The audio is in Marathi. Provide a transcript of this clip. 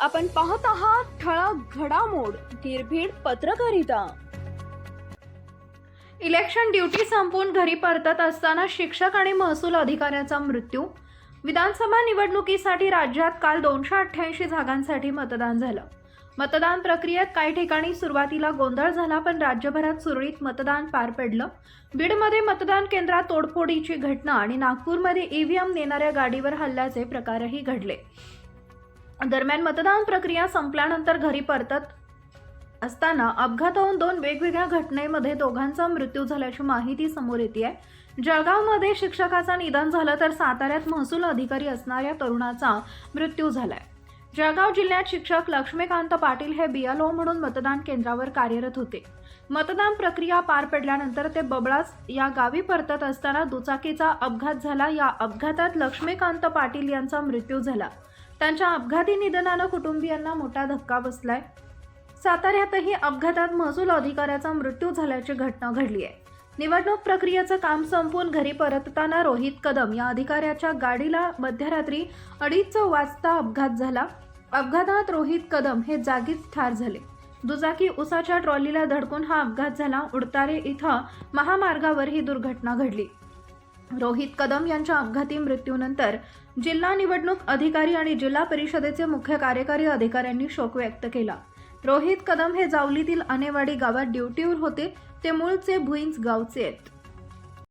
आपण पाहत आहात ठळक घडामोड निर्भीड पत्रकारिता. इलेक्शन ड्युटी संपवून घरी परतत असताना शिक्षक आणि महसूल अधिकाऱ्याचा मृत्यू. विधानसभा निवडणुकीसाठी राज्यात काल दोनशे अठ्ठ्याऐंशी जागांसाठी मतदान झालं. मतदान प्रक्रियेत काही ठिकाणी सुरुवातीला गोंधळ झाला पण राज्यभरात सुरळीत मतदान पार पडलं. बीडमध्ये मतदान केंद्रात तोडफोडीची घटना आणि नागपूरमध्ये ईव्हीएम नेणाऱ्या गाडीवर हल्ल्याचे प्रकारही घडले. दरम्यान मतदान प्रक्रिया संपल्यानंतर घरी परतत असताना अपघात होऊन दोन वेगवेगळ्या घटनेमध्ये दोघांचा मृत्यू झाल्याची माहिती समोर येते आहे जळगावमध्ये शिक्षकाचा निधन झालं तर साताऱ्यात महसूल अधिकारी असणाऱ्या तरुणाचा मृत्यू झालाय. जळगाव जिल्ह्यात शिक्षक लक्ष्मीकांत पाटील हे बीएलओ म्हणून मतदान केंद्रावर कार्यरत होते. मतदान प्रक्रिया पार पडल्यानंतर ते बबळास या गावी परतत असताना दुचाकीचा अपघात झाला. या अपघातात लक्ष्मीकांत पाटील यांचा मृत्यू झाला. त्यांच्या अपघाती निधनानं कुटुंबियांना मोठा धक्का बसलाय. साताऱ्यातही अपघातात महसूल अधिकाऱ्याचा मृत्यू झाल्याची घटना घडली आहे. निवडणूक प्रक्रियेचं काम संपवून घरी परतताना रोहित कदम या अधिकाऱ्याच्या गाडीला मध्यरात्री अडीच वाजता अपघात झाला. अपघातात रोहित कदम हे जागीच ठार झाले. दुचाकी उसाच्या ट्रॉलीला धडकून हा अपघात झाला. उडतारे इथं महामार्गावर ही दुर्घटना घडली. रोहित कदम यांच्या अपघाती मृत्यूनंतर जिल्हा निवडणूक अधिकारी आणि जिल्हा परिषदेचे मुख्य कार्यकारी अधिकाऱ्यांनी शोक व्यक्त केला. रोहित कदम हे जावलीतील अनेवाडी गावात ड्युटीवर होते. ते मूळचे भुईंच गावचे आहेत.